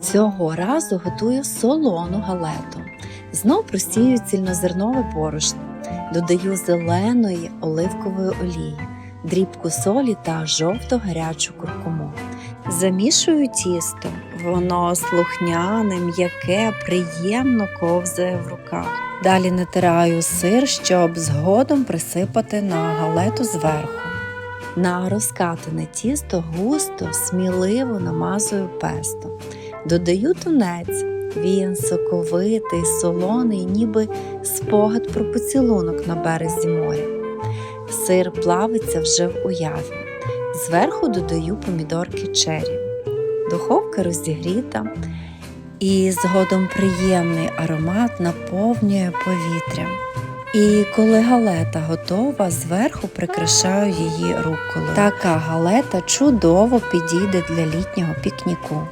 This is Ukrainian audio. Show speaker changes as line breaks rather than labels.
Цього разу готую солону галету. Знов просію цільнозернове борошно, додаю зеленої оливкової олії, дрібку солі та жовто-гарячу куркуму. Замішую тісто, воно слухняне, м'яке, приємно ковзає в руках. Далі натираю сир, щоб згодом присипати на галету зверху. На розкатане тісто густо, сміливо намазую песто. Додаю тунець. Він соковитий, солоний, ніби спогад про поцілунок на березі моря. Сир плавиться вже в уяві. Зверху додаю помідорки чері. Духовка розігріта, і згодом приємний аромат наповнює повітря. І коли галета готова, зверху прикрашаю її руколою. Така галета чудово підійде для літнього пікніку.